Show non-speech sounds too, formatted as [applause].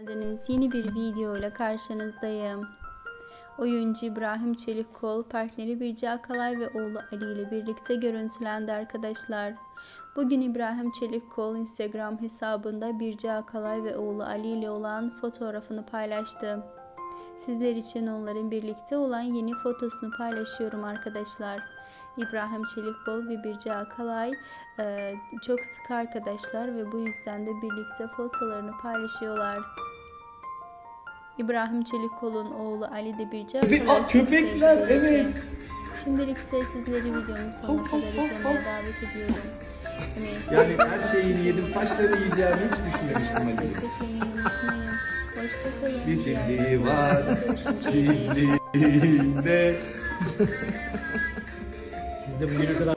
geldiniz. Yeni bir video ile karşınızdayım. Oyuncu İbrahim Çelikkol, partneri Birce Akalay ve oğlu Ali ile birlikte görüntülendi arkadaşlar. Bugün İbrahim Çelikkol Instagram hesabında Birce Akalay ve oğlu Ali ile olan fotoğrafını paylaştı. Sizler için onların birlikte olan yeni fotosunu paylaşıyorum arkadaşlar. İbrahim Çelikkol ve Birce Akalay e, çok sık arkadaşlar ve bu yüzden de birlikte fotolarını paylaşıyorlar. İbrahim Çelikkol'un oğlu Ali de Birce Köpek- çok köpekler, evet. Şimdilik ise sizleri videomun sonuna kadar izlemeye davet ediyorum. Yani her şeyini yedim, saçlarını yiyeceğimi hiç düşünmemiştim Ali. Hoşçakalın. Bir çiftliği var, çiftliğinde. [laughs] Siz de bugüne kadar